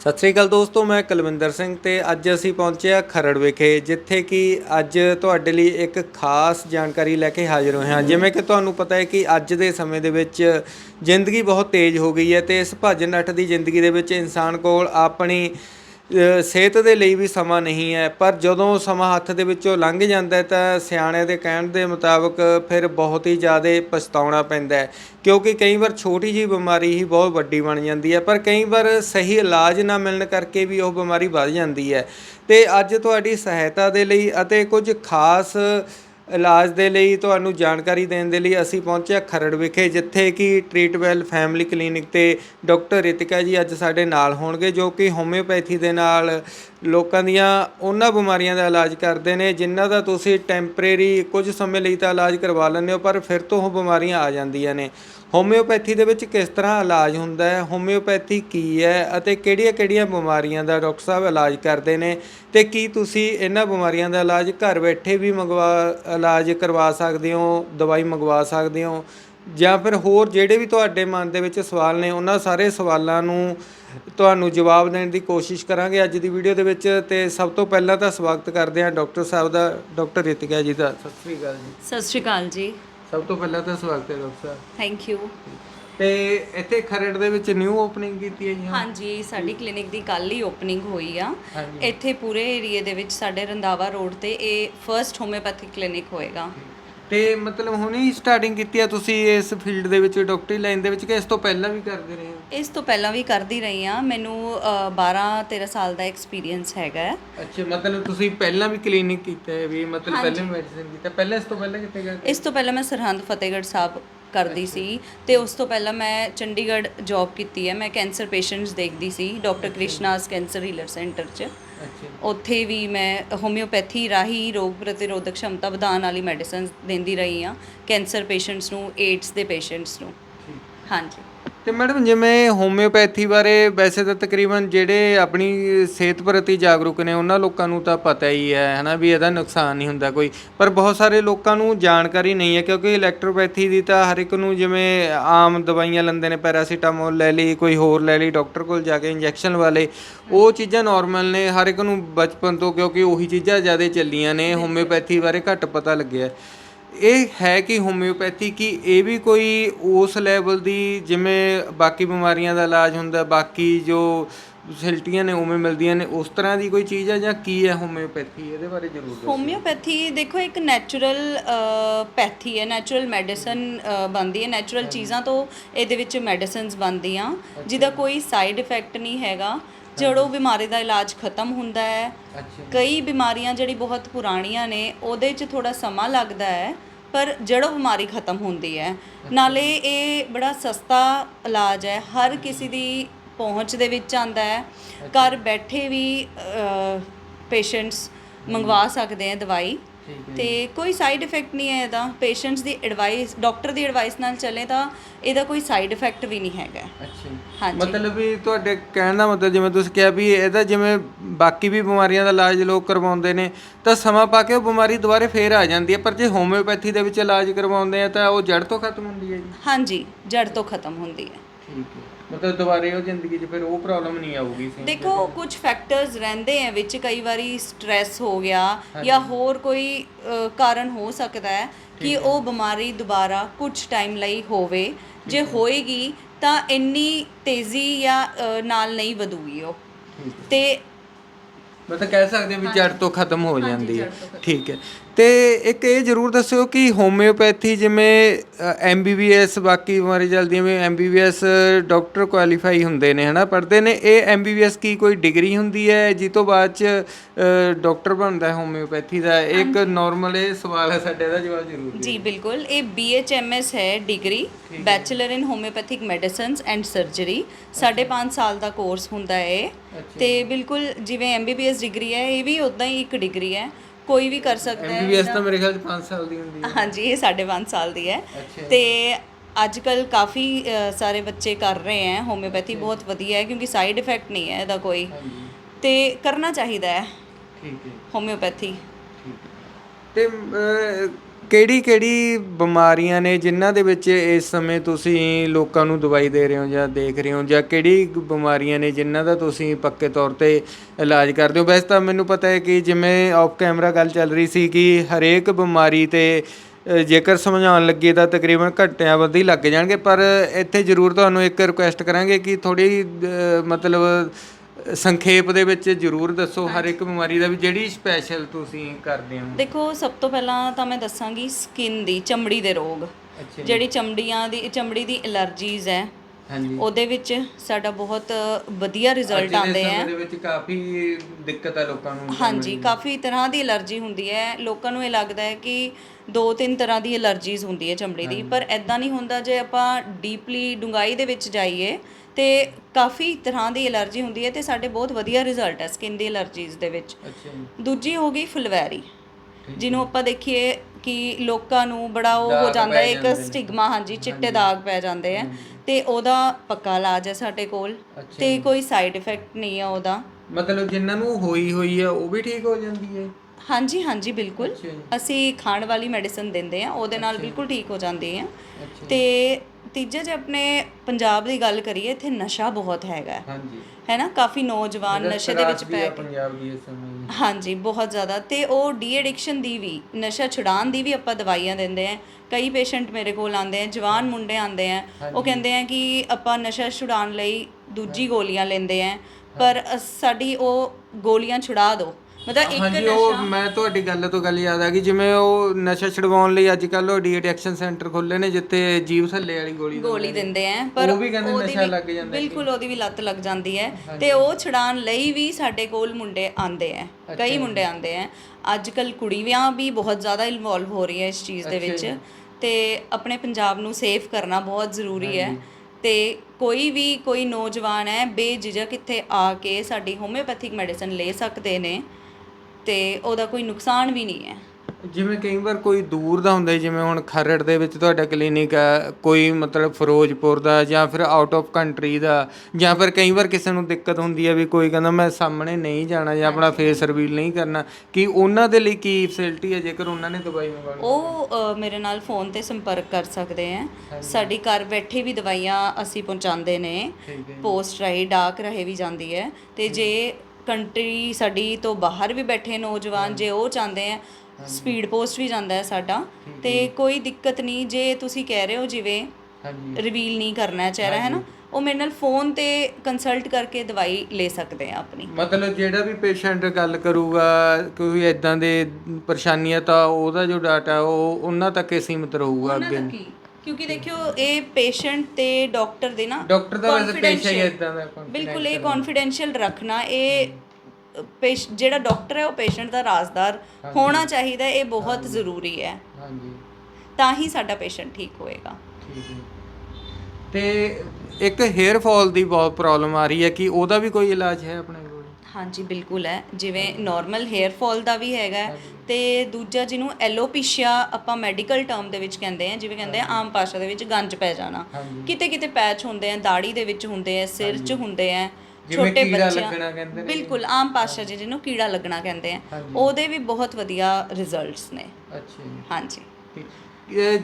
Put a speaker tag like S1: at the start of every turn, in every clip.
S1: ਸਤਿ ਸ੍ਰੀ ਅਕਾਲ ਦੋਸਤੋ, ਮੈਂ ਕੁਲਵਿੰਦਰ ਸਿੰਘ ਤੇ ਅੱਜ ਅਸੀਂ ਪਹੁੰਚੇ ਹਾਂ ਖਰੜ ਵਿਖੇ, ਜਿੱਥੇ ਕਿ ਅੱਜ ਤੁਹਾਡੇ ਲਈ ਇੱਕ ਖਾਸ ਜਾਣਕਾਰੀ ਲੈ ਕੇ ਹਾਜ਼ਰ ਹੋਏ ਹਾਂ। ਜਿਵੇਂ ਕਿ ਤੁਹਾਨੂੰ ਪਤਾ ਹੈ ਕਿ ਅੱਜ ਦੇ ਸਮੇਂ ਦੇ ਵਿੱਚ ਜ਼ਿੰਦਗੀ ਬਹੁਤ ਤੇਜ਼ ਹੋ ਗਈ ਹੈ ਤੇ ਇਸ ਭੱਜ ਨੱਠ ਦੀ ਜ਼ਿੰਦਗੀ ਦੇ ਵਿੱਚ ਇਨਸਾਨ ਕੋਲ ਆਪਣੀ ਸਿਹਤ ਦੇ ਲਈ ਵੀ ਸਮਾਂ ਨਹੀਂ ਹੈ, ਪਰ ਜਦੋਂ ਸਮਾਂ ਹੱਥ ਦੇ ਵਿੱਚੋਂ ਲੰਘ ਜਾਂਦਾ ਤਾਂ ਸਿਆਣਿਆਂ ਦੇ ਕਹਿਣ ਦੇ ਮੁਤਾਬਕ ਫਿਰ ਬਹੁਤ ਹੀ ਜ਼ਿਆਦਾ ਪਛਤਾਉਣਾ ਪੈਂਦਾ ਕਿਉਂਕਿ ਕਈ ਵਾਰ ਛੋਟੀ ਜਿਹੀ ਬਿਮਾਰੀ ਹੀ ਬਹੁਤ ਵੱਡੀ ਬਣ ਜਾਂਦੀ ਹੈ, ਪਰ ਕਈ ਵਾਰ ਸਹੀ ਇਲਾਜ ਨਾ ਮਿਲਣ ਕਰਕੇ ਵੀ ਉਹ ਬਿਮਾਰੀ ਵੱਧ ਜਾਂਦੀ ਹੈ। ਤੇ ਅੱਜ ਤੁਹਾਡੀ ਸਹਾਇਤਾ ਦੇ ਲਈ ਅਤੇ ਕੁਝ ਖਾਸ ਇਲਾਜ ਦੇ ਲਈ, ਤੁਹਾਨੂੰ ਜਾਣਕਾਰੀ ਦੇਣ ਦੇ ਲਈ ਅਸੀਂ ਪਹੁੰਚਿਆ ਖਰੜ ਵਿਖੇ, ਜਿੱਥੇ ਕਿ ਟ੍ਰੀਟਵੈਲ ਫੈਮਿਲੀ ਕਲੀਨਿਕ ਤੇ ਡਾਕਟਰ ਰਿਤਿਕਾ ਜੀ ਅੱਜ ਸਾਡੇ ਨਾਲ ਹੋਣਗੇ, ਜੋ ਕਿ ਹੋਮਿਓਪੈਥੀ ਦੇ ਨਾਲ ਲੋਕਾਂ ਦੀਆਂ ਉਹਨਾਂ ਬਿਮਾਰੀਆਂ ਦਾ ਇਲਾਜ ਕਰਦੇ ਨੇ, ਜਿਨ੍ਹਾਂ ਦਾ ਤੁਸੀਂ ਟੈਂਪਰੇਰੀ ਕੁਝ ਸਮੇਂ ਲਈ ਤਾਂ ਇਲਾਜ ਕਰਵਾ ਲੈਂਦੇ ਹੋ, ਪਰ ਫਿਰ ਤੋਂ ਉਹ ਬਿਮਾਰੀਆਂ ਆ ਜਾਂਦੀਆਂ ਨੇ। ਹੋਮਿਓਪੈਥੀ ਦੇ ਵਿੱਚ ਕਿਸ ਤਰ੍ਹਾਂ ਇਲਾਜ ਹੁੰਦਾ ਹੈ? ਹੋਮਿਓਪੈਥੀ ਕੀ ਹੈ ਅਤੇ ਕਿਹੜੀਆਂ-ਕਿਹੜੀਆਂ ਬਿਮਾਰੀਆਂ ਦਾ ਡਾਕਟਰ ਸਾਹਿਬ ਇਲਾਜ ਕਰਦੇ ਨੇ ਤੇ ਕੀ ਤੁਸੀਂ ਇਹਨਾਂ ਬਿਮਾਰੀਆਂ ਦਾ ਇਲਾਜ ਘਰ ਬੈਠੇ ਵੀ ਮੰਗਵਾ, ਇਲਾਜ ਕਰਵਾ ਸਕਦੇ ਹੋ, ਦਵਾਈ ਮੰਗਵਾ ਸਕਦੇ ਹੋ? ਜਾਂ ਫਿਰ ਹੋਰ ਜਿਹੜੇ ਵੀ ਤੁਹਾਡੇ ਮਨ ਦੇ ਵਿੱਚ ਸਵਾਲ ਨੇ, ਉਹਨਾਂ ਸਾਰੇ ਸਵਾਲਾਂ ਨੂੰ ਤੁਹਾਨੂੰ ਜਵਾਬ ਦੇਣ ਦੀ ਕੋਸ਼ਿਸ਼ ਕਰਾਂਗੇ ਅੱਜ ਦੀ ਵੀਡੀਓ ਦੇ ਵਿੱਚ ਤੇ ਸਭ ਤੋਂ ਪਹਿਲਾਂ ਤਾਂ ਸਵਾਗਤ ਕਰਦੇ ਹਾਂ ਡਾਕਟਰ ਸਾਹਿਬ ਦਾ ਡਾਕਟਰ ਰਿਤਿਕਾ ਜੀ ਦਾ। ਸਤਿ ਸ੍ਰੀ ਅਕਾਲ ਜੀ।
S2: ਸਤਿ ਸ਼੍ਰੀ ਅਕਾਲ ਜੀ।
S1: ਸਭ ਤੋਂ ਪਹਿਲਾਂ ਤਾਂ ਸਵਾਗਤ ਹੈ ਡਾਕਟਰ ਸਾਹਿਬ।
S2: ਥੈਂਕ ਯੂ
S1: ਤੇ ਇੱਥੇ ਖਰੜ ਦੇ ਵਿੱਚ ਨਿਊ ਓਪਨਿੰਗ ਕੀਤੀ ਹੈ ਜੀ ਹਾਂ?
S2: ਹਾਂਜੀ ਸਾਡੀ ਕਲੀਨਿਕ ਦੀ ਕੱਲ ਹੀ ਓਪਨਿੰਗ ਹੋਈ ਆ।
S1: ਹਾਂਜੀ।
S2: ਇੱਥੇ ਪੂਰੇ ਏਰੀਏ ਦੇ ਵਿੱਚ ਸਾਡੇ ਰੰਦਾਵਾ ਰੋਡ ਤੇ ਇਹ ਫਰਸਟ ਹੋਮਿਓਪੈਥਿਕ ਕਲੀਨਿਕ ਹੋਏਗਾ।
S1: ਤੇ ਮਤਲਬ ਹੁਣੇ ਹੀ ਸਟਾਰਟਿੰਗ ਕੀਤੀ ਹੈ ਤੁਸੀਂ ਇਸ ਫੀਲਡ ਦੇ ਵਿੱਚ ਡਾਕਟਰੀ ਲਾਈਨ ਦੇ ਵਿੱਚ ਕਿ ਇਸ ਤੋਂ ਪਹਿਲਾਂ ਵੀ ਕਰਦੇ ਰਹੇ ਹੋ?
S2: ਇਸ ਤੋਂ ਪਹਿਲਾਂ ਵੀ ਕਰਦੀ ਰਹੀ ਆ ਮੈਨੂੰ 12 13 ਸਾਲ ਦਾ ਐਕਸਪੀਰੀਅੰਸ ਹੈਗਾ ਹੈ।
S1: ਅੱਛਾ ਮਤਲਬ ਤੁਸੀਂ ਪਹਿਲਾਂ ਵੀ ਕਲੀਨਿਕ ਕੀਤਾ ਹੈ ਵੀ ਮਤਲਬ ਪਹਿਲਾਂ ਮੈਡੀਸਿਨ ਕੀਤਾ। ਪਹਿਲਾਂ ਇਸ ਤੋਂ ਪਹਿਲਾਂ ਕਿੱਥੇ ਗਏ
S2: ਇਸ ਤੋਂ ਪਹਿਲਾਂ ਮੈਂ ਸਰਹੰਦ ਫਤਿਹਗੜ੍ਹ ਸਾਹਿਬ ਕਰਦੀ ਸੀ ਤੇ ਉਸ ਤੋਂ ਪਹਿਲਾਂ ਮੈਂ ਚੰਡੀਗੜ੍ਹ ਜੌਬ ਕੀਤੀ ਹੈ। ਮੈਂ ਕੈਂਸਰ ਪੇਸ਼ੈਂਟਸ ਦੇਖਦੀ ਸੀ doctor Krishna's cancer healer centre 'ਚ। ਉੱਥੇ ਵੀ ਮੈਂ ਹੋਮਿਓਪੈਥੀ ਰਾਹੀਂ ਰੋਗ ਪ੍ਰਤੀਰੋਧਕ ਸ਼ਮਤਾ ਵਧਾਉਣ ਵਾਲੀ ਮੈਡੀਸਿਨਸ ਦਿੰਦੀ ਰਹੀ ਹਾਂ। ਕੈਂਸਰ ਪੇਸ਼ੈਂਟਸ ਨੂੰ ਏਡਸ ਦੇ ਪੇਸ਼ੈਂਟਸ ਨੂੰ। ਹਾਂਜੀ।
S1: ਤੇ ਮੈਡਮ, ਜਿਵੇਂ ਹੋਮਿਓਪੈਥੀ ਬਾਰੇ ਵੈਸੇ ਤਾਂ ਤਕਰੀਬਨ ਜਿਹੜੇ ਆਪਣੀ ਸਿਹਤ ਪ੍ਰਤੀ ਜਾਗਰੂਕ ਨੇ, ਉਹਨਾਂ ਲੋਕਾਂ ਨੂੰ ਤਾਂ ਪਤਾ ਹੀ ਹੈ, ਹਨਾ, ਵੀ ਇਹਦਾ ਨੁਕਸਾਨ ਨਹੀਂ ਹੁੰਦਾ ਕੋਈ। ਪਰ ਬਹੁਤ ਸਾਰੇ ਲੋਕਾਂ ਨੂੰ ਜਾਣਕਾਰੀ ਨਹੀਂ ਹੈ, ਕਿਉਂਕਿ ਇਲੈਕਟ੍ਰੋਪੈਥੀ ਦੀ ਤਾਂ ਹਰ ਇੱਕ ਨੂੰ ਜਿਵੇਂ ਆਮ ਦਵਾਈਆਂ ਲੈਂਦੇ ਨੇ ਪੈਰਾਸੀਟਾਮੋਲ ਲੈ ਲਈ, ਕੋਈ ਹੋਰ ਲੈ ਲਈ ਡਾਕਟਰ ਕੋਲ ਜਾ ਕੇ ਇੰਜੈਕਸ਼ਨ ਵਾਲੇ ਉਹ ਚੀਜ਼ਾਂ ਨਾਰਮਲ ਨੇ, ਹਰ ਇੱਕ ਨੂੰ ਬਚਪਨ ਤੋਂ, ਕਿਉਂਕਿ ਉਹੀ ਚੀਜ਼ਾਂ ਜ਼ਿਆਦਾ ਚੱਲੀਆਂ ਨੇ, ਹੋਮਿਓਪੈਥੀ ਬਾਰੇ ਘੱਟ ਪਤਾ ਲੱਗਿਆ। ਇਹ ਹੈ ਕਿ ਹੋਮਿਓਪੈਥੀ ਕੀ? ਇਹ ਵੀ ਕੋਈ ਉਸ ਲੈਵਲ ਦੀ ਜਿਵੇਂ ਬਾਕੀ ਬਿਮਾਰੀਆਂ ਦਾ ਇਲਾਜ ਹੁੰਦਾ ਬਾਕੀ ਜੋ ਫੈਸਿਲਿਟੀਆਂ ਨੇ ਉਵੇਂ ਮਿਲਦੀਆਂ ਨੇ ਉਸ ਤਰ੍ਹਾਂ ਦੀ ਕੋਈ ਚੀਜ਼ ਹੈ ਜਾਂ ਕੀ ਹੈ ਹੋਮਿਓਪੈਥੀ ਇਹਦੇ ਬਾਰੇ ਜ਼ਰੂਰ ਦੱਸੋ।
S2: ਹੋਮਿਓਪੈਥੀ ਦੇਖੋ ਇੱਕ ਨੈਚੁਰਲ ਪੈਥੀ ਹੈ ਨੈਚੁਰਲ ਮੈਡੀਸਨ ਬਣਦੀ ਹੈ। ਨੈਚੁਰਲ ਚੀਜ਼ਾਂ ਤੋਂ ਇਹਦੇ ਵਿੱਚ ਮੈਡੀਸਿਨਸ ਬਣਦੀਆਂ। ਜਿਹਦਾ ਕੋਈ ਸਾਈਡ ਇਫੈਕਟ ਨਹੀਂ ਹੈਗਾ। ਜਦੋਂ ਬਿਮਾਰੀ ਦਾ ਇਲਾਜ ਖਤਮ ਹੁੰਦਾ ਹੈ। ਕਈ ਬਿਮਾਰੀਆਂ ਜਿਹੜੀ ਬਹੁਤ ਪੁਰਾਣੀਆਂ ਨੇ ਉਹਦੇ 'ਚ ਥੋੜਾ ਸਮਾਂ ਲੱਗਦਾ ਹੈ। ਪਰ ਜੜੋਂ ਬਿਮਾਰੀ ਖਤਮ ਹੁੰਦੀ ਹੈ। ਨਾਲੇ ਇਹ ਬੜਾ ਸਸਤਾ ਇਲਾਜ ਹੈ। ਹਰ ਕਿਸੇ ਦੀ ਪਹੁੰਚ ਦੇ ਵਿੱਚ ਆਂਦਾ ਹੈ। ਘਰ ਬੈਠੇ ਵੀ ਪੇਸ਼ੈਂਟਸ ਮੰਗਵਾ ਸਕਦੇ ਆ ਦਵਾਈ। ਤੇ ਕੋਈ ਸਾਈਡ ਇਫੈਕਟ ਨਹੀਂ ਹੈ ਇਹਦਾ ਪੇਸ਼ੈਂਟਸ ਦੀ ਐਡਵਾਈਸ ਡਾਕਟਰ ਦੀ ਐਡਵਾਈਸ ਨਾਲ ਚੱਲੇ ਤਾਂ ਇਹਦਾ ਕੋਈ ਸਾਈਡ ਇਫੈਕਟ ਵੀ ਨਹੀਂ ਹੈਗਾ।
S1: ਅੱਛਾ
S2: ਹਾਂਜੀ।
S1: ਮਤਲਬ ਵੀ ਤੁਹਾਡੇ ਕਹਿਣ ਦਾ ਮਤਲਬ ਜਿਵੇਂ ਤੁਸੀਂ ਕਿਹਾ ਵੀ ਇਹਦਾ ਜਿਵੇਂ ਬਾਕੀ ਵੀ ਬਿਮਾਰੀਆਂ ਦਾ ਇਲਾਜ ਲੋਕ ਕਰਵਾਉਂਦੇ ਨੇ ਤਾਂ ਸਮਾਂ ਪਾ ਕੇ ਉਹ ਬਿਮਾਰੀ ਦੁਬਾਰੇ ਫੇਰ ਆ ਜਾਂਦੀ ਹੈ ਪਰ ਜੇ ਹੋਮਿਓਪੈਥੀ ਦੇ ਵਿੱਚ ਇਲਾਜ ਕਰਵਾਉਂਦੇ ਆ ਤਾਂ ਉਹ ਜੜ ਤੋਂ ਖਤਮ ਹੁੰਦੀ ਹੈ ਜੀ।
S2: ਹਾਂਜੀ ਜੜ ਤੋਂ ਖਤਮ ਹੁੰਦੀ ਹੈ।
S1: ਠੀਕ ਹੈ। ਮਤਲਬ ਦੁਬਾਰੇ ਉਹ ਜ਼ਿੰਦਗੀ 'ਚ ਫਿਰ ਉਹ ਪ੍ਰੋਬਲਮ ਨਹੀਂ ਆਊਗੀ ਸੀ
S2: ਦੇਖੋ ਕੁਝ ਫੈਕਟਰਸ ਰਹਿੰਦੇ ਆ ਵਿੱਚ ਕਈ ਵਾਰੀ ਸਟ੍ਰੈਸ ਹੋ ਗਿਆ ਜਾਂ ਹੋਰ ਕੋਈ ਅ, ਕਾਰਨ ਹੋ ਸਕਦਾ ਹੈ ਕਿ ਉਹ ਬਿਮਾਰੀ ਦੁਬਾਰਾ ਕੁਝ ਟਾਈਮ ਲਈ ਹੋਵੇ। ਜੇ ਹੋਏਗੀ ਤਾਂ ਇੰਨੀ ਤੇਜ਼ੀ ਜਾਂ ਅ, ਨਾਲ ਨਹੀਂ ਵਧੂਗੀ ਉਹ।
S1: ਠੀਕ
S2: ਤੇ
S1: ਮਤਲਬ ਕਹਿ ਸਕਦੇ ਵੀ ਜੜ ਤੋਂ ਖਤਮ ਹੋ ਜਾਂਦੀ ਹੈ। ਠੀਕ ਹੈ। ਤੇ ਇੱਕ ਇਹ ਜ਼ਰੂਰ ਦੱਸਿਓ ਕਿ ਹੋਮਿਓਪੈਥੀ ਜਿਵੇਂ ਐਮਬੀਬੀਐਸ ਬਾਕੀ ਬਿਮਾਰੀ ਚੱਲਦੀਆਂ ਵੀ ਐਮਬੀਬੀਐਸ ਡਾਕਟਰ ਕੁਆਲੀਫਾਈ ਹੁੰਦੇ ਨੇ ਹਨਾ? ਪੜ੍ਹਦੇ ਨੇ। ਇਹ ਐਮਬੀਬੀਐਸ ਕੀ ਕੋਈ ਡਿਗਰੀ ਹੁੰਦੀ ਹੈ? ਜਿਸ ਤੋਂ ਬਾਅਦ ਚ ਡਾਕਟਰ ਬਣਦਾ ਹੈ ਹੋਮਿਓਪੈਥੀ ਦਾ? ਇੱਕ ਨਾਰਮਲ ਇਹ ਸਵਾਲ ਹੈ ਸਾਡੇ ਦਾ ਜਵਾਬ ਜ਼ਰੂਰ ਦਿਓ।
S2: ਜੀ ਬਿਲਕੁਲ। ਇਹ BHMS ਹੈ degree bachelor in homoeopathic medicines and surgery 5.5 ਸਾਲ ਦਾ ਕੋਰਸ ਹੁੰਦਾ ਹੈ। ਤੇ ਬਿਲਕੁਲ ਜਿਵੇਂ MBBS ਡਿਗਰੀ ਹੈ ਇਹ ਵੀ ਉਦਾਂ ਹੀ ਇੱਕ ਡਿਗਰੀ ਹੈ ਕੋਈ ਵੀ ਕਰ ਸਕਦਾ ਹੈ।
S1: ਐਮਬੀਬੀਐਸ ਤਾਂ ਮੇਰੇ ਖਿਆਲ ਚ 5 ਸਾਲ ਦੀ ਹੁੰਦੀ ਹੈ।
S2: ਹਾਂਜੀ ਇਹ 5.5 ਸਾਲ ਦੀ ਹੈ। ਤੇ ਅੱਜ ਕੱਲ ਕਾਫੀ ਸਾਰੇ ਬੱਚੇ ਕਰ ਰਹੇ ਹੈ ਹੋਮਿਓਪੈਥੀ ਬਹੁਤ ਵਧੀਆ ਹੈ ਕਿਉਂਕਿ ਸਾਈਡ ਇਫੈਕਟ ਨਹੀਂ ਹੈ ਇਹਦਾ ਕੋਈ। ਤੇ ਕਰਨਾ ਚਾਹੀਦਾ ਹੈ।
S1: ਠੀਕ ਹੈ।
S2: ਹੋਮਿਓਪੈਥੀ।
S1: ਠੀਕ। ਤੇ ਕਿਹੜੀ ਕਿਹੜੀ ਬਿਮਾਰੀਆਂ ਨੇ ਜਿਨ੍ਹਾਂ ਦੇ ਵਿੱਚ ਇਸ ਸਮੇਂ ਤੁਸੀਂ ਲੋਕਾਂ ਨੂੰ ਦਵਾਈ ਦੇ ਰਹੇ ਹੋ ਜਾਂ ਦੇਖ ਰਹੇ ਹੋ ਜਾਂ ਕਿਹੜੀ ਬਿਮਾਰੀਆਂ ਨੇ ਜਿਨ੍ਹਾਂ ਦਾ ਤੁਸੀਂ ਪੱਕੇ ਤੌਰ ਤੇ ਇਲਾਜ ਕਰਦੇ ਹੋ? ਵੈਸੇ ਤਾਂ ਮੈਨੂੰ ਪਤਾ ਹੈ ਕਿ ਜਿਵੇਂ ਆਫ ਕੈਮਰਾ ਗੱਲ ਚੱਲ ਰਹੀ ਸੀ ਕਿ ਹਰੇਕ ਬਿਮਾਰੀ ਤੇ ਜੇਕਰ ਸਮਝਾਉਣ ਲੱਗੇ ਤਾਂ ਤਕਰੀਬਨ ਘੰਟਿਆਂ ਵੱਧ ਹੀ ਲੱਗ ਜਾਣਗੇ, ਪਰ ਇੱਥੇ ਜ਼ਰੂਰ ਤੁਹਾਨੂੰ ਇੱਕ ਰਿਕੁਐਸਟ ਕਰਾਂਗੇ ਕਿ ਥੋੜੀ ਮਤਲਬ ਸੰਖੇਪ ਦੇ ਵਿੱਚ ਜ਼ਰੂਰ ਦੱਸੋ ਹਰ ਇੱਕ ਬਿਮਾਰੀ ਦਾ ਵੀ ਜਿਹੜੀ ਸਪੈਸ਼ਲ ਤੁਸੀਂ ਕਰਦੇ ਹੋ?
S2: ਦੇਖੋ ਸਭ ਤੋਂ ਪਹਿਲਾਂ ਤਾਂ ਮੈਂ ਦੱਸਾਂਗੀ ਸਕਿਨ ਦੀ ਚਮੜੀ ਦੇ ਰੋਗ।
S1: ਅੱਛਾ
S2: ਜਿਹੜੀ ਚਮੜੀਆਂ ਦੀ ਚਮੜੀ ਦੀ ਐਲਰਜੀਜ਼ ਹੈ
S1: ਹਾਂਜੀ।
S2: ਉਹਦੇ ਵਿੱਚ ਸਾਡਾ ਬਹੁਤ ਵਧੀਆ ਰਿਜ਼ਲਟ ਆਉਂਦੇ ਆ
S1: ਦੇ ਵਿੱਚ ਕਾਫੀ ਦਿੱਕਤ ਹੈ ਲੋਕਾਂ ਨੂੰ
S2: ਹਾਂਜੀ ਕਾਫੀ ਤਰ੍ਹਾਂ ਦੀ ਐਲਰਜੀ ਹੁੰਦੀ ਹੈ। ਲੋਕਾਂ ਨੂੰ ਇਹ ਲੱਗਦਾ ਹੈ ਕਿ ਦੋ ਤਿੰਨ ਤਰ੍ਹਾਂ ਦੀ ਐਲਰਜੀਜ਼ ਹੁੰਦੀ ਹੈ ਚਮੜੀ ਦੀ। ਪਰ ਐਦਾਂ ਨਹੀਂ ਹੁੰਦਾ ਜੇ ਆਪਾਂ ਡੀਪਲੀ ਡੂੰਘਾਈ ਦੇ ਵਿੱਚ ਜਾਈਏ ਤੇ ਕਾਫੀ ਤਰ੍ਹਾਂ ਦੀ ਐਲਰਜੀ ਹੁੰਦੀ ਹੈ ਤੇ ਸਾਡੇ ਬਹੁਤ ਵਧੀਆ ਰਿਜ਼ਲਟ ਹੈ ਸਕਿਨ ਦੀ ਐਲਰਜੀਜ਼ ਦੇ ਵਿੱਚ।
S1: ਅੱਛਾ ਜੀ।
S2: ਦੂਜੀ ਹੋ ਗਈ ਫੁਲਵੈਰੀ। ਜਿਹਨੂੰ ਆਪਾਂ ਦੇਖੀਏ ਕਿ ਲੋਕਾਂ ਨੂੰ ਬੜਾ ਉਹ ਹੋ
S1: ਦਾਗ
S2: ਜਾਂਦਾ
S1: ਪੈ
S2: ਹੈ ਇੱਕ
S1: ਜਾਂਦੇ ਨੇ।
S2: ਸਟਿਗਮਾ ਹਾਂਜੀ ਚਿੱਟੇ ਦਾਗ ਪੈ ਜਾਂਦੇ ਆ ਤੇ ਉਹਦਾ ਪੱਕਾ ਇਲਾਜ ਹੈ ਸਾਡੇ ਕੋਲ
S1: ਅੱਛਾ
S2: ਤੇ ਕੋਈ ਸਾਈਡ ਇਫੈਕਟ ਨਹੀਂ ਹੈ ਉਹਦਾ।
S1: ਮਤਲਬ ਜਿਨ੍ਹਾਂ ਨੂੰ ਹੋਈ ਹੋਈ ਹੈ ਉਹ ਵੀ ਠੀਕ ਹੋ ਜਾਂਦੀ ਹੈ?
S2: ਹਾਂਜੀ ਹਾਂਜੀ ਬਿਲਕੁਲ।
S1: ਅੱਛਾ ਜੀ।
S2: ਅਸੀਂ ਖਾਣ ਵਾਲੀ ਮੈਡੀਸਨ ਦਿੰਦੇ ਆ ਉਹਦੇ ਨਾਲ ਬਿਲਕੁਲ ਠੀਕ ਹੋ ਜਾਂਦੇ ਆ।
S1: ਅੱਛਾ
S2: ਤੇ ਤੀਜੇ ਜੇ ਆਪਣੇ ਪੰਜਾਬ ਦੀ ਗੱਲ ਕਰੀਏ ਇੱਥੇ ਨਸ਼ਾ ਬਹੁਤ ਹੈਗਾ ਹੈ।
S1: ਹਾਂਜੀ।
S2: ਹੈ ਨਾ ਕਾਫੀ ਨੌਜਵਾਨ ਨਸ਼ੇ ਦੇ ਵਿੱਚ ਪੈ ਕੇ
S1: ਪੰਜਾਬ ਦੀ ਇਸ ਸਮੇਂ।
S2: ਹਾਂਜੀ ਬਹੁਤ ਜ਼ਿਆਦਾ। ਤੇ ਉਹ ਡੀ ਐਡਿਕਸ਼ਨ ਦੀ ਵੀ ਨਸ਼ਾ ਛੁਡਾਉਣ ਦੀ ਵੀ ਆਪਾਂ ਦਵਾਈਆਂ ਦਿੰਦੇ ਆ ਕਈ ਪੇਸ਼ੈਂਟ ਮੇਰੇ ਕੋਲ ਆਉਂਦੇ ਆ ਜਵਾਨ ਮੁੰਡੇ ਆਉਂਦੇ ਆ ਉਹ ਕਹਿੰਦੇ ਆ ਕਿ ਆਪਾਂ ਨਸ਼ਾ ਛੁਡਾਉਣ ਲਈ ਦੂਜੀ ਗੋਲੀਆਂ ਲੈਂਦੇ ਆ ਪਰ ਸਾਡੀ ਉਹ ਗੋਲੀਆਂ ਛੁਡਾ ਦਿਓ। ਮਤਲਬ ਇੱਕ
S1: ਹਾਂਜੀ ਉਹ ਮੈਂ ਤੁਹਾਡੀ ਗੱਲ ਤੋਂ ਗੱਲ ਯਾਦ ਆ ਗਈ ਜਿਵੇਂ ਉਹ ਨਸ਼ਾ ਛਡਵਾਉਣ ਲਈ ਅੱਜ ਕੱਲ ਉਹ ਡੀ ਐਡਿਕਸ਼ਨ ਸੈਂਟਰ ਖੋਲੇ ਨੇ ਜਿੱਥੇ ਜੀਵ ਥੱਲੇ ਵਾਲੀ ਗੋਲੀ
S2: ਗੋਲੀ ਦਿੰਦੇ ਆ ਪਰ
S1: ਉਹ ਵੀ ਕਹਿੰਦੇ
S2: ਉਹਦੀ
S1: ਨਸ਼ਾ
S2: ਵੀ-
S1: ਲੱਗ ਜਾਂਦਾ
S2: ਬਿਲਕੁਲ ਉਹਦੀ ਵੀ ਲੱਤ ਲੱਗ ਜਾਂਦੀ ਹੈ ਤੇ ਉਹ ਛੁਡਾਉਣ ਲਈ ਵੀ ਸਾਡੇ ਕੋਲ ਮੁੰਡੇ ਆਉਂਦੇ ਆ ਕਈ ਮੁੰਡੇ ਆਉਂਦੇ ਆ। ਅੱਜ ਕੱਲ ਕੁੜੀਆਂ ਵੀ ਬਹੁਤ ਜ਼ਿਆਦਾ ਇਨਵੋਲਵ ਹੋ ਰਹੀ ਹੈ ਇਸ ਚੀਜ਼ ਦੇ ਵਿੱਚ ਤੇ ਆਪਣੇ ਪੰਜਾਬ ਨੂੰ ਸੇਫ ਕਰਨਾ ਬਹੁਤ ਜ਼ਰੂਰੀ ਹੈ ਤੇ ਕੋਈ ਵੀ ਕੋਈ ਨੌਜਵਾਨ ਹੈ ਬੇਝਿਜਕ ਇੱਥੇ ਆ ਕੇ ਸਾਡੀ ਹੋਮਿਓਪੈਥਿਕ ਮੈਡੀਸਨ ਲੈ ਸਕਦੇ ਨੇ। ਤੇ ਉਹਦਾ ਕੋਈ ਨੁਕਸਾਨ ਵੀ ਨਹੀਂ ਹੈ।
S1: ਜਿਵੇਂ ਕਈ ਵਾਰ ਕੋਈ ਦੂਰ ਦਾ ਹੁੰਦਾ ਜਿਵੇਂ ਹੁਣ ਖਰੜ ਦੇ ਵਿੱਚ ਤੁਹਾਡਾ ਕਲੀਨਿਕ ਹੈ ਕੋਈ ਮਤਲਬ ਫਿਰੋਜ਼ਪੁਰ ਦਾ ਜਾਂ ਫਿਰ ਆਊਟ ਆਫ ਕੰਟਰੀ ਦਾ ਜਾਂ ਫਿਰ ਕਈ ਵਾਰ ਕਿਸੇ ਨੂੰ ਦਿੱਕਤ ਹੁੰਦੀ ਹੈ ਵੀ ਕੋਈ ਕਹਿੰਦਾ ਮੈਂ ਸਾਹਮਣੇ ਨਹੀਂ ਜਾਣਾ ਜਾਂ ਆਪਣਾ ਫੇਸ ਰਿਵੀਲ ਨਹੀਂ ਕਰਨਾ ਕਿ ਉਹਨਾਂ ਦੇ ਲਈ ਕੀ ਫੈਸਿਲਿਟੀ ਹੈ ਜੇਕਰ ਉਹਨਾਂ ਨੇ ਦਵਾਈ ਮੰਗਵਾਉਣੀ?
S2: ਉਹ ਮੇਰੇ ਨਾਲ ਫੋਨ ਤੇ ਸੰਪਰਕ ਕਰ ਸਕਦੇ ਆ ਸਾਡੀ ਘਰ ਬੈਠੇ ਵੀ ਦਵਾਈਆਂ ਅਸੀਂ ਪਹੁੰਚਾਉਂਦੇ ਨੇ। ਪੋਸਟ ਰਾਹੀਂ ਡਾਕ ਰਹੇ ਵੀ ਜਾਂਦੀ ਹੈ। ਤੇ ਜੇ ਕੰਟਰੀ ਸਾਡੀ ਤੋਂ ਬਾਹਰ ਵੀ ਬੈਠੇ ਨੌਜਵਾਨ ਜੇ ਉਹ ਚਾਹੁੰਦੇ ਆ ਸਪੀਡ ਪੋਸਟ ਵੀ ਜਾਂਦਾ ਹੈ ਸਾਡਾ। ਤੇ ਕੋਈ ਦਿੱਕਤ ਨਹੀਂ ਜੇ ਤੁਸੀਂ ਕਹਿ ਰਹੇ ਹੋ ਜਿਵੇਂ
S1: ਹਾਂਜੀ।
S2: ਰਿਵੀਲ ਨਹੀਂ ਕਰਨਾ ਹੈ ਚਿਹਰਾ ਹੈ ਨਾ? ਉਹ ਮੇਰੇ ਨਾਲ ਫੋਨ ਤੇ ਕੰਸਲਟ ਕਰਕੇ ਦਵਾਈ ਲੈ ਸਕਦੇ ਆ ਆਪਣੀ।
S1: ਮਤਲਬ ਜਿਹੜਾ ਵੀ ਪੇਸ਼ੈਂਟ ਗੱਲ ਕਰੂਗਾ ਕੋਈ ਇਦਾਂ ਦੇ ਪਰੇਸ਼ਾਨੀਆਂ ਤਾਂ ਉਹਦਾ ਜੋ ਡਾਟਾ ਉਹ ਉਹਨਾਂ ਤੱਕ ਹੀ ਸੀਮਿਤ ਰਹੂਗਾ ਅੱਗੇ।
S2: ਕਿਉਂਕਿ ਦੇਖਿਓ ਇਹ ਪੇਸ਼ੈਂਟ ਤੇ ਡਾਕਟਰ ਦੇ ਨਾ
S1: ਡਾਕਟਰ ਦਾ ਵੈਸੇ ਪੇਸ਼ਾ ਹੀ
S2: confidential-
S1: ਇਦਾਂ ਦਾ
S2: ਬਿਲਕੁਲ ਇਹ ਕੌਨਫੀਡੈਂਸ਼ੀਅਲ ਰੱਖਣਾ ਇਹ ਪੇਸ਼ ਜਿਹੜਾ ਡਾਕਟਰ ਹੈ ਉਹ ਪੇਸ਼ੈਂਟ ਦਾ ਰਾਜ਼ਦਾਰ ਹੋਣਾ ਚਾਹੀਦਾ ਹੈ, ਇਹ ਬਹੁਤ ਜ਼ਰੂਰੀ ਹੈ।
S1: ਹਾਂਜੀ।
S2: ਤਾਂ ਹੀ ਸਾਡਾ ਪੇਸ਼ੈਂਟ ਠੀਕ ਹੋਏਗਾ।
S1: ਠੀਕ ਹੈ। ਤੇ ਇੱਕ ਹੇਅਰ ਫਾਲ ਦੀ ਬਹੁਤ ਪ੍ਰੋਬਲਮ ਆ ਰਹੀ ਹੈ ਕਿ ਉਹਦਾ ਵੀ ਕੋਈ ਇਲਾਜ ਹੈ ਆਪਣੇ
S2: ਹਾਂਜੀ ਬਿਲਕੁਲ ਹੈ। ਜਿਵੇਂ ਨਾਰਮਲ ਹੇਅਰ ਫਾਲ ਦਾ ਵੀ ਹੈਗਾ ਹੈ, ਤੇ ਦੂਜਾ ਜਿਹਨੂੰ ਐਲੋਪੀਸ਼ੀਆ ਆਪਾਂ ਮੈਡੀਕਲ ਟਰਮ ਦੇ ਵਿੱਚ ਕਹਿੰਦੇ ਆ ਜਿਵੇਂ ਕਹਿੰਦੇ ਆ ਆਮ ਭਾਸ਼ਾ ਦੇ ਵਿੱਚ ਗੰਜ ਪੈ ਜਾਣਾ। ਕਿਤੇ ਕਿਤੇ ਪੈਚ ਹੁੰਦੇ ਆ ਦਾੜੀ ਦੇ ਵਿੱਚ ਹੁੰਦੇ ਆ ਸਿਰ 'ਚ ਹੁੰਦੇ ਆ ਛੋਟੇ
S1: ਕੀੜਾ
S2: ਬੱਚਿਆਂ
S1: ਲੱਗਣਾ ਕਹਿੰਦੇ ਨੇ।
S2: ਬਿਲਕੁਲ ਆਮ ਭਾਸ਼ਾ 'ਚ ਜਿਹਨੂੰ ਕੀੜਾ ਲੱਗਣਾ ਕਹਿੰਦੇ ਆ। ਉਹਦੇ ਵੀ ਬਹੁਤ ਵਧੀਆ ਰਿਜ਼ਲਟਸ ਨੇ।
S1: ਅੱਛਾ ਜੀ।
S2: ਹਾਂਜੀ।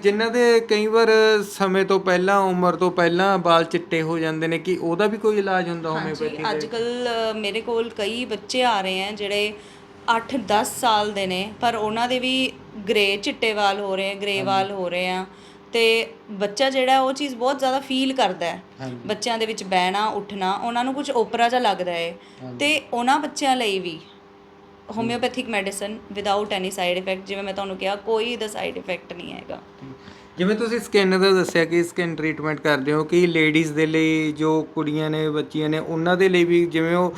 S1: ਜਿਨ੍ਹਾਂ ਦੇ ਕਈ ਵਾਰ ਸਮੇਂ ਤੋਂ ਪਹਿਲਾਂ ਉਮਰ ਤੋਂ ਪਹਿਲਾਂ ਵਾਲ ਚਿੱਟੇ ਹੋ ਜਾਂਦੇ ਨੇ ਕਿ ਉਹਦਾ ਵੀ ਕੋਈ ਇਲਾਜ ਹੁੰਦਾ ਹੋਮਿਓਪੈਥੀ
S2: ਹਾਂਜੀ ਅੱਜ ਕੱਲ ਮੇਰੇ ਕੋਲ ਕਈ ਬੱਚੇ ਆ ਰਹੇ ਆ ਜਿਹੜੇ 8-10 ਸਾਲ ਦੇ ਨੇ ਪਰ ਉਹਨਾਂ ਦੇ ਵੀ ਗ੍ਰੇ ਚਿੱਟੇ ਵਾਲ ਹੋ ਰਹੇ ਆ ਗ੍ਰੇ ਵਾਲ ਹੋ ਰਹੇ ਆ। ਤੇ ਬੱਚਾ ਜਿਹੜਾ ਉਹ ਚੀਜ਼ ਬਹੁਤ ਜ਼ਿਆਦਾ ਫੀਲ ਕਰਦਾ ਹੈ। ਬੱਚਿਆਂ ਦੇ ਵਿੱਚ ਬਹਿਣਾ ਉੱਠਣਾ ਉਹਨਾਂ ਨੂੰ ਕੁਝ ਓਪਰਾ ਜਿਹਾ ਲੱਗਦਾ ਹੈ ਤੇ ਉਹਨਾਂ ਬੱਚਿਆਂ ਲਈ ਵੀ homoeopathic medicine without any side effect, ਜਿਵੇਂ ਮੈਂ ਤੁਹਾਨੂੰ ਕਿਹਾ, ਕੋਈ ਇਹਦਾ ਸਾਈਡ ਇਫੈਕਟ ਨਹੀਂ ਹੈਗਾ।
S1: ਜਿਵੇਂ ਤੁਸੀਂ ਸਕਿਨ ਦਾ ਦੱਸਿਆ ਕਿ ਸਕਿਨ ਟ੍ਰੀਟਮੈਂਟ ਕਰਦੇ ਹੋ ਕਿ ਲੇਡੀਜ਼ ਦੇ ਲਈ ਜੋ ਕੁੜੀਆਂ ਨੇ ਬੱਚੀਆਂ ਨੇ ਉਹਨਾਂ ਦੇ ਲਈ ਵੀ ਜਿਵੇਂ ਉਹ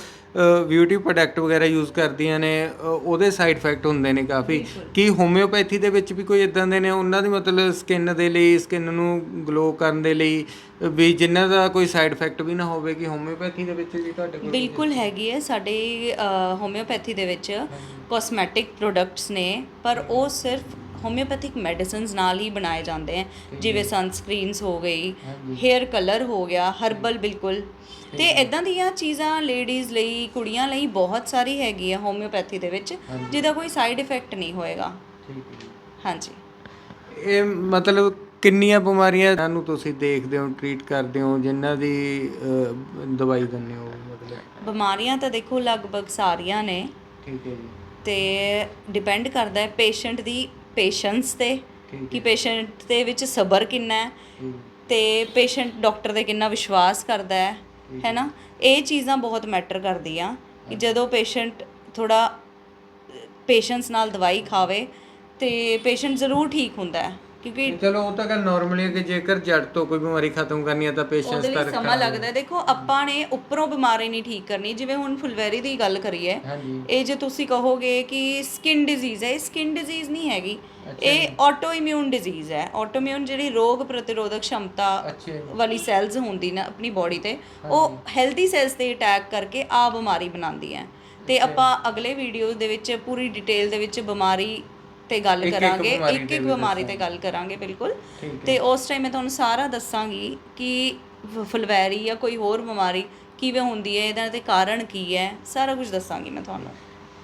S1: ਬਿਊਟੀ ਪ੍ਰੋਡਕਟ ਵਗੈਰਾ ਯੂਜ਼ ਕਰਦੀਆਂ ਨੇ ਅ, ਉਹਦੇ ਸਾਈਡ ਇਫੈਕਟ ਹੁੰਦੇ ਨੇ ਕਾਫੀ। ਕੀ ਹੋਮਿਓਪੈਥੀ ਦੇ ਵਿੱਚ ਵੀ ਕੋਈ ਇਦਾਂ ਦੇ ਨੇ? ਉਹਨਾਂ ਦੀ ਮਤਲਬ ਸਕਿਨ ਦੇ ਲਈ ਸਕਿਨ ਨੂੰ ਗਲੋ ਕਰਨ ਦੇ ਲਈ ਅ, ਵੀ ਜਿਨ੍ਹਾਂ ਦਾ ਕੋਈ ਸਾਈਡ ਇਫੈਕਟ ਵੀ ਨਾ ਹੋਵੇ ਕਿ ਹੋਮਿਓਪੈਥੀ ਦੇ ਵਿੱਚ ਵੀ ਤੁਹਾਡੇ ਕੋਲ
S2: ਬਿਲਕੁਲ ਹੈਗੀ ਹੈ। ਸਾਡੇ ਹੋਮਿਓਪੈਥੀ ਦੇ ਵਿੱਚ ਕਾਸਮੈਟਿਕ ਪ੍ਰੋਡਕਟਸ ਨੇ ਪਰ ਉਹ ਸਿਰਫ ਹੋਮਿਓਪੈਥਿਕ ਮੈਡੀਸਿਨਸ ਨਾਲ ਹੀ ਬਣਾਏ ਜਾਂਦੇ ਹੈ ਜਿਵੇਂ ਸਨਸਕ੍ਰੀਨਸ ਹੋ ਗਈ ਹੇਅਰ ਕਲਰ ਹੋ ਗਿਆ ਹਰਬਲ ਬਿਲਕੁਲ। ਤੇ ਇਦਾਂ ਦੀਆਂ ਚੀਜ਼ਾਂ ਲੇਡੀਜ਼ ਲਈ ਕੁੜੀਆਂ ਲਈ ਬਹੁਤ ਸਾਰੀ ਹੈਗੀ ਹੈ ਹੋਮਿਓਪੈਥੀ ਦੇ ਵਿੱਚ ਜਿਹਦਾ ਕੋਈ ਸਾਈਡ ਇਫੈਕਟ ਨਹੀਂ ਹੋਏਗਾ। ਹਾਂਜੀ।
S1: ਇਹ ਮਤਲਬ ਕਿੰਨੀਆਂ ਬਿਮਾਰੀਆਂ ਨੂੰ ਤੁਸੀਂ ਦੇਖਦੇ ਹੋ ਟ੍ਰੀਟ ਕਰਦੇ ਹੋ ਜਿਨ੍ਹਾਂ ਦੀ ਦਵਾਈ ਦਿੰਦੇ ਹੋ ਮਤਲਬ?
S2: ਬਿਮਾਰੀਆਂ ਤਾਂ ਦੇਖੋ ਲਗਭਗ ਸਾਰੀਆਂ ਨੇ।
S1: ਠੀਕ ਹੈ ਜੀ।
S2: ਤੇ ਡਿਪੈਂਡ ਕਰਦਾ ਹੈ ਪੇਸ਼ੈਂਟ ਦੀ ਪੇਸ਼ੈਂਸ ਤੇ ਕਿ ਪੇਸ਼ੈਂਟ ਦੇ ਵਿੱਚ ਸਬਰ ਕਿੰਨਾ ਹੈ ਤੇ ਪੇਸ਼ੈਂਟ ਡਾਕਟਰ ਤੇ ਕਿੰਨਾ ਵਿਸ਼ਵਾਸ ਕਰਦਾ ਹੈ ਹੈਨਾ ਇਹ ਚੀਜ਼ਾਂ ਬਹੁਤ ਮੈਟਰ ਕਰਦੀਆਂ ਕਿ ਜਦੋਂ ਪੇਸ਼ੈਂਟ ਥੋੜਾ ਪੇਸ਼ੈਂਸ ਨਾਲ ਦਵਾਈ ਖਾਵੇ ਤੇ ਪੇਸ਼ੈਂਟ ਜ਼ਰੂਰ ਠੀਕ ਹੁੰਦਾ ਹੈ। ਕਿਉਂਕਿ
S1: ਚਲੋ ਉਹ ਤਾਂ ਗੱਲ ਨਾਰਮਲੀ ਹੈ ਕਿ ਜੇਕਰ ਜੜ ਤੋਂ ਕੋਈ ਬਿਮਾਰੀ ਖਤਮ ਕਰਨੀ ਹੈ ਤਾਂ ਪੇਸ਼ੈਂਸ
S2: ਉਹਦੇ
S1: ਤਾਂ
S2: ਲਈ ਸਮਾਂ ਲੱਗਦਾ ਹੈ। ਦੇਖੋ ਆਪਾਂ ਨੇ ਉੱਪਰੋਂ ਬਿਮਾਰੀ ਨਹੀਂ ਠੀਕ ਕਰਨੀ ਜਿਵੇਂ ਹੁਣ ਫੁਲਵੈਰੀ ਦੀ ਗੱਲ ਕਰੀਏ
S1: ਹਾਂਜੀ।
S2: ਇਹ ਜੇ ਤੁਸੀਂ ਕਹੋਗੇ ਕਿ ਸਕਿਨ ਡਿਜ਼ੀਜ਼ ਹੈ ਇਹ ਸਕਿਨ ਡਿਜ਼ੀਜ਼ ਨਹੀਂ ਹੈਗੀ। ਇਹ ਆਟੋ ਇਮਿਊਨ ਡਿਜ਼ੀਜ਼ ਹੈ। ਆਟੋ ਇਮਿਊਨ ਜਿਹੜੀ ਰੋਗ ਪ੍ਰਤੀਰੋਧਕ
S1: ਅੱਛਾ ਜੀ।
S2: ਵਾਲੀ ਸੈਲਸ ਹੁੰਦੀ ਨਾ ਆਪਣੀ ਬਾਡੀ ਤੇ ਉਹ ਹੈਲਦੀ ਸੈਲਸ ਤੇ ਅਟੈਕ ਕਰਕੇ ਆ ਬਿਮਾਰੀ ਬਣਾਉਂਦੀ ਹੈ। ਤੇ ਆਪਾਂ ਅਗਲੇ ਵੀਡੀਓ ਦੇ ਵਿੱਚ ਪੂਰੀ ਡਿਟੇਲ ਦੇ ਵਿੱਚ ਬਿਮਾਰੀ ਤੇ ਗੱਲ ਕਰਾਂਗੇ ਇੱਕ ਇੱਕ ਬਿਮਾਰੀ ਤੇ ਗੱਲ ਕਰਾਂਗੇ ਬਿਲਕੁਲ। ਤੇ ਉਸ ਟਾਈਮ ਮੈਂ ਤੁਹਾਨੂੰ ਸਾਰਾ ਦੱਸਾਂਗੀ ਕਿ ਫੁਲਵੈਰੀ ਜਾਂ ਕੋਈ ਹੋਰ ਬਿਮਾਰੀ ਕਿਵੇਂ ਹੁੰਦੀ ਹੈ ਇਹਦਾ ਤੇ ਕਾਰਨ ਕੀ ਹੈ ਸਾਰਾ ਕੁਝ ਦੱਸਾਂਗੀ ਮੈਂ ਤੁਹਾਨੂੰ।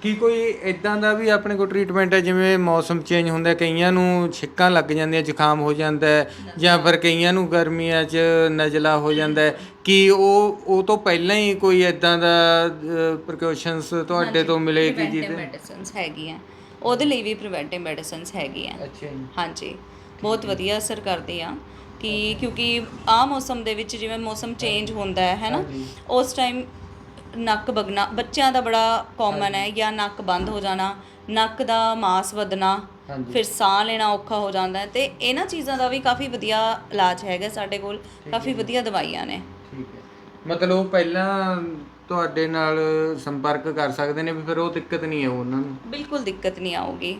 S1: ਕੀ ਕੋਈ ਇਦਾਂ ਦਾ ਵੀ ਆਪਣੇ ਕੋਲ ਟ੍ਰੀਟਮੈਂਟ ਹੈ ਜਿਵੇਂ ਮੌਸਮ ਚੇਂਜ ਹੁੰਦਾ ਕਈਆਂ ਨੂੰ ਛਿੱਕਾਂ ਲੱਗ ਜਾਂਦੀਆਂ ਜ਼ੁਕਾਮ ਹੋ ਜਾਂਦਾ ਜਾਂ ਫਿਰ ਕਈਆਂ ਨੂੰ ਗਰਮੀਆਂ 'ਚ ਨਜ਼ਲਾ ਹੋ ਜਾਂਦਾ ਕਿ ਉਹ ਉਹ ਤੋਂ ਪਹਿਲਾਂ ਹੀ ਕੋਈ ਇਦਾਂ ਦਾ ਪ੍ਰੀਕਾਸ਼ਨਸ ਤੁਹਾਡੇ ਤੋਂ ਮਿਲੇ ਕਿ
S2: ਪ੍ਰੀਵੈਂਟਿਵ ਮੈਡੀਸਿਨਸ ਹੈਗੀਆਂ। ਉਹਦੇ ਲਈ ਵੀ ਪ੍ਰੀਵੈਂਟਿਵ ਮੈਡੀਸਿਨਸ ਹੈਗੀਆਂ
S1: ਅੱਛਾ ਜੀ।
S2: ਹਾਂਜੀ ਬਹੁਤ ਵਧੀਆ ਅਸਰ ਕਰਦੇ ਆ ਕਿ ਕਿਉਂਕਿ ਆ ਮੌਸਮ ਦੇ ਵਿੱਚ ਜਿਵੇਂ ਮੌਸਮ ਚੇਂਜ ਹੁੰਦਾ ਹੈ ਹੈਨਾ। ਉਸ ਟਾਈਮ ਨੱਕ ਵਗਣਾ ਬੱਚਿਆਂ ਦਾ ਬੜਾ ਕਾਮਨ ਹੈ ਜਾਂ ਨੱਕ ਬੰਦ ਹੋ ਜਾਣਾ ਨੱਕ ਦਾ ਮਾਸ ਵਧਣਾ। ਫਿਰ ਸਾਹ ਲੈਣਾ ਔਖਾ ਹੋ ਜਾਂਦਾ ਹੈ। ਤੇ ਇਹਨਾਂ ਚੀਜ਼ਾਂ ਦਾ ਵੀ ਕਾਫੀ ਵਧੀਆ ਇਲਾਜ ਹੈਗਾ ਸਾਡੇ ਕੋਲ ਕਾਫੀ ਵਧੀਆ ਦਵਾਈਆਂ ਨੇ।
S1: ਠੀਕ ਹੈ। ਮਤਲਬ ਪਹਿਲਾਂ ਤੁਹਾਡੇ ਨਾਲ ਸੰਪਰਕ ਕਰ ਸਕਦੇ ਨੇ ਵੀ ਫਿਰ ਉਹ ਦਿੱਕਤ ਨਹੀਂ ਹੈ ਉਹਨਾਂ ਨੂੰ?
S2: ਬਿਲਕੁਲ ਦਿੱਕਤ ਨਹੀਂ
S1: ਠੀਕ।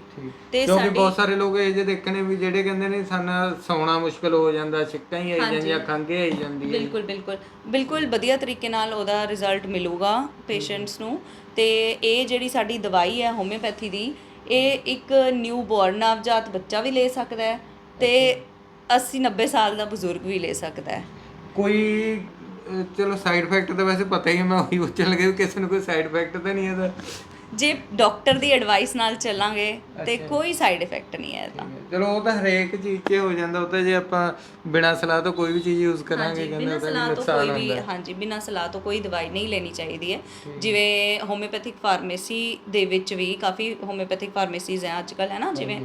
S2: ਤੇ
S1: ਕਿਉਂਕਿ
S2: ਸਾਡੀ
S1: ਬਹੁਤ ਸਾਰੇ ਲੋਕ ਇਹ ਜੇ ਦੇਖਣੇ ਵੀ ਜਿਹੜੇ ਕਹਿੰਦੇ ਨੇ ਸਾਨੂੰ ਸੌਣਾ ਮੁਸ਼ਕਲ ਹੋ ਜਾਂਦਾ ਛਿੱਕਾਂ ਹੀ ਆਈ ਜਾਂਦੀਆਂ ਖੰਘੇ ਆਈ ਜਾਂਦੀ ਹੈ।
S2: ਬਿਲਕੁਲ ਬਿਲਕੁਲ। ਬਿਲਕੁਲ ਵਧੀਆ ਤਰੀਕੇ ਨਾਲ ਉਹਦਾ ਰਿਜ਼ਲਟ ਮਿਲੂਗਾ ਪੇਸ਼ੈਂਟਸ ਨੂੰ। ਤੇ ਇਹ ਜਿਹੜੀ ਸਾਡੀ ਦਵਾਈ ਹੈ ਹੋਮਿਓਪੈਥੀ ਦੀ ਇਹ ਇੱਕ ਨਿਊ ਬੋਰਨ ਨਵਜਾਤ ਬੱਚਾ ਵੀ ਲੈ ਸਕਦਾ ਹੈ ਤੇ 80 90 ਸਾਲ ਦਾ ਬਜ਼ੁਰਗ ਵੀ ਲੈ ਸਕਦਾ ਹੈ।
S1: ਕੋਈ ਚਲੋ ਸਾਈਡ ਇਫੈਕਟ ਤਾਂ ਵੈਸੇ ਪਤਾ ਹੀ ਹੈ, ਮੈਂ ਉਹੀ ਪੁੱਛਣ ਲੱਗਾ ਵੀ ਕਿਸੇ ਨੂੰ ਕੋਈ ਸਾਈਡ ਇਫੈਕਟ ਤਾਂ ਨਹੀਂ ਇਹਦਾ।
S2: ਜੇ ਡਾਕਟਰ ਦੀ ਐਡਵਾਈਸ ਨਾਲ ਚੱਲਾਂਗੇ ਤੇ ਕੋਈ ਸਾਈਡ ਇਫੈਕਟ ਨਹੀਂ ਹੈ ਇਹਦਾ।
S1: ਚਲੋ ਉਹ ਤਾਂ ਹਰੇਕ ਚੀਜ਼ 'ਚ ਹੋ ਜਾਂਦਾ ਉਹ ਤਾਂ ਜੇ ਆਪਾਂ ਬਿਨਾਂ ਸਲਾਹ ਤੋਂ ਕੋਈ ਵੀ ਚੀਜ਼ ਯੂਜ਼ ਕਰਾਂਗੇ ਕਹਿੰਦੇ
S2: ਬਿਨਾਂ
S1: ਉਹਦਾ
S2: ਸਲਾਹ ਤੋਂ
S1: ਨੁਕਸਾਨ
S2: ਕੋਈ ਵੀ
S1: ਹੁੰਦਾ।
S2: ਹਾਂਜੀ ਬਿਨਾਂ ਸਲਾਹ ਤੋਂ ਕੋਈ ਦਵਾਈ ਨਹੀਂ ਲੈਣੀ ਚਾਹੀਦੀ ਹੈ। ਜਿਵੇਂ ਹੋਮਿਓਪੈਥਿਕ ਫਾਰਮੇਸੀ ਦੇ ਵਿੱਚ ਵੀ ਕਾਫੀ ਹੋਮਿਓਪੈਥਿਕ ਫਾਰਮੇਸੀਜ਼ ਹੈ ਅੱਜਕੱਲ ਹੈ ਨਾ ਜਿਵੇਂ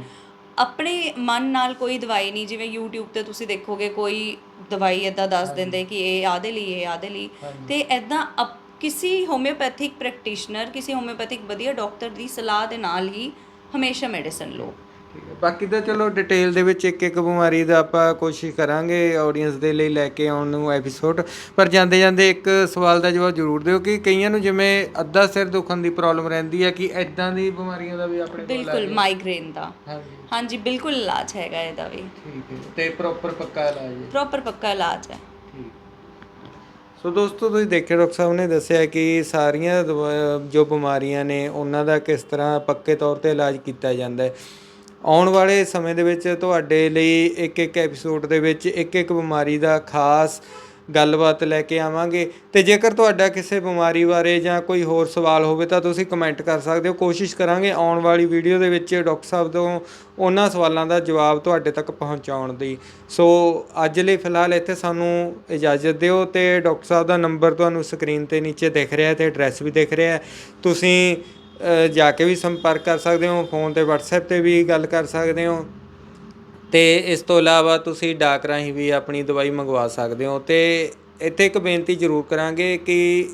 S2: ਆਪਣੇ ਮਨ ਨਾਲ ਕੋਈ ਦਵਾਈ ਨਹੀਂ ਜਿਵੇਂ YouTube ਤੇ ਤੁਸੀਂ ਦੇਖੋਗੇ ਕੋਈ ਦਵਾਈ ਇਦਾਂ ਦੱਸ ਦਿੰਦੇ ਕਿ ਇਹ ਆਦੇ ਲਈ ਇਹ ਆਦੇ ਲਈ। ਤੇ ਇਦਾਂ ਕਿਸੇ ਹੋਮਿਓਪੈਥਿਕ ਪ੍ਰੈਕਟੀਸ਼ਨਰ ਕਿਸੇ ਹੋਮਿਓਪੈਥਿਕ ਵਧੀਆ ਡਾਕਟਰ ਦੀ ਸਲਾਹ ਦੇ ਨਾਲ ਹੀ ਹਮੇਸ਼ਾ ਮੈਡੀਸਨ ਲਓ।
S1: ਬਾਕੀ ਤਾਂ ਚਲੋ ਡਿਟੇਲ ਦੇ ਵਿੱਚ ਇੱਕ ਇੱਕ ਬਿਮਾਰੀ ਦਾ ਆਪਾਂ ਕੋਸ਼ਿਸ਼ ਕਰਾਂਗੇ ਆਡੀਅנס ਦੇ ਲਈ ਲੈ ਕੇ ਆਉਣ ਨੂੰ ਐਪੀਸੋਡ ਪਰ ਜਾਂਦੇ ਜਾਂਦੇ ਇੱਕ ਸਵਾਲ ਦਾ ਜਵਾਬ ਜ਼ਰੂਰ ਦਿਓ ਕਿ ਕਈਆਂ ਨੂੰ ਜਿਵੇਂ ਅੱਧਾ ਸਿਰ ਦੁਖਣ ਦੀ ਪ੍ਰੋਬਲਮ ਰਹਿੰਦੀ ਹੈ ਕਿ ਐਦਾਂ ਦੀ ਬਿਮਾਰੀਆਂ ਦਾ ਵੀ ਆਪਣੇ ਕੋਲ
S2: ਬਿਲਕੁਲ ਮਾਈਗ੍ਰੇਨ ਦਾ।
S1: ਹਾਂਜੀ।
S2: ਹਾਂਜੀ ਬਿਲਕੁਲ ਇਲਾਜ ਹੈਗਾ ਇਹਦਾ ਵੀ।
S1: ਠੀਕ ਹੈ ਤੇ ਪ੍ਰੋਪਰ ਪੱਕਾ ਇਲਾਜ ਹੈ।
S2: ਪ੍ਰੋਪਰ ਪੱਕਾ ਇਲਾਜ ਹੈ।
S1: ਸੋ ਦੋਸਤੋ ਤੁਸੀਂ ਦੇਖਿਆ ਡਾਕਟਰ ਸਾਹਿਬ ਨੇ ਦੱਸਿਆ ਕਿ ਸਾਰੀਆਂ ਜੋ ਬਿਮਾਰੀਆਂ ਨੇ ਉਹਨਾਂ ਦਾ ਕਿਸ ਤਰ੍ਹਾਂ ਪੱਕੇ ਤੌਰ ਤੇ ਇਲਾਜ ਕੀਤਾ ਜਾਂਦਾ ਹੈ। ਆਉਣ ਵਾਲੇ ਸਮੇਂ ਦੇ ਵਿੱਚ ਤੁਹਾਡੇ ਲਈ ਇੱਕ ਇੱਕ ਐਪੀਸੋਡ ਦੇ ਵਿੱਚ ਇੱਕ ਇੱਕ ਬਿਮਾਰੀ ਦਾ ਖਾਸ ਗੱਲਬਾਤ ਲੈ ਕੇ ਆਵਾਂਗੇ। ਤੇ ਜੇਕਰ ਤੁਹਾਡਾ ਕਿਸੇ ਬਿਮਾਰੀ ਬਾਰੇ ਜਾਂ ਕੋਈ ਹੋਰ ਸਵਾਲ ਹੋਵੇ ਤਾਂ ਤੁਸੀਂ ਕਮੈਂਟ ਕਰ ਸਕਦੇ ਹੋ। ਕੋਸ਼ਿਸ਼ ਕਰਾਂਗੇ ਆਉਣ ਵਾਲੀ ਵੀਡੀਓ ਦੇ ਵਿੱਚ ਡਾਕਟਰ ਸਾਹਿਬ ਤੋਂ ਉਹਨਾਂ ਸਵਾਲਾਂ ਦਾ ਜਵਾਬ ਤੁਹਾਡੇ ਤੱਕ ਪਹੁੰਚਾਉਣ ਦੀ। ਸੋ ਅੱਜ ਲਈ ਫਿਲਹਾਲ ਇੱਥੇ ਸਾਨੂੰ ਇਜਾਜ਼ਤ ਦਿਓ ਤੇ ਡਾਕਟਰ ਸਾਹਿਬ ਦਾ ਨੰਬਰ ਤੁਹਾਨੂੰ ਸਕਰੀਨ ਤੇ ਨੀਚੇ ਦਿਖ ਰਿਹਾ ਹੈ ਤੇ ਐਡਰੈਸ ਵੀ ਦਿਖ ਰਿਹਾ। ਹੈ ਤੁਸੀਂ ਜਾ ਕੇ ਵੀ ਸੰਪਰਕ ਕਰ ਸਕਦੇ ਹੋ, ਫੋਨ ਤੇ WhatsApp ਤੇ ਵੀ ਗੱਲ ਕਰ ਸਕਦੇ ਹੋ। ਤੇ ਇਸ ਤੋਂ ਇਲਾਵਾ ਤੁਸੀਂ ਡਾਕ ਰਾਹੀਂ ਵੀ ਆਪਣੀ ਦਵਾਈ ਮੰਗਵਾ ਸਕਦੇ ਹੋ। ਤੇ ਇੱਥੇ ਇੱਕ ਬੇਨਤੀ ਜ਼ਰੂਰ ਕਰਾਂਗੇ ਕਿ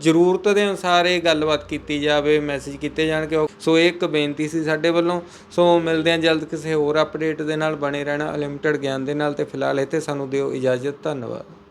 S1: ਜ਼ਰੂਰਤ ਦੇ ਅਨੁਸਾਰ ਇਹ ਗੱਲਬਾਤ ਕੀਤੀ ਜਾਵੇ ਮੈਸੇਜ ਕੀਤੇ ਜਾਣਗੇ ਸੋ ਇਹ ਇੱਕ ਬੇਨਤੀ ਸੀ ਸਾਡੇ ਵੱਲੋਂ। ਸੋ ਮਿਲਦੇ ਹਾਂ ਜਲਦ ਕਿਸੇ ਹੋਰ ਅਪਡੇਟ ਦੇ ਨਾਲ, ਬਣੇ ਰਹਿਣਾ ਅਨਲਿਮਟਿਡ ਗਿਆਨ ਦੇ ਨਾਲ। ਤੇ ਫਿਲਹਾਲ ਇੱਥੇ ਸਾਨੂੰ ਦਿਓ ਇਜਾਜ਼ਤ, ਧੰਨਵਾਦ।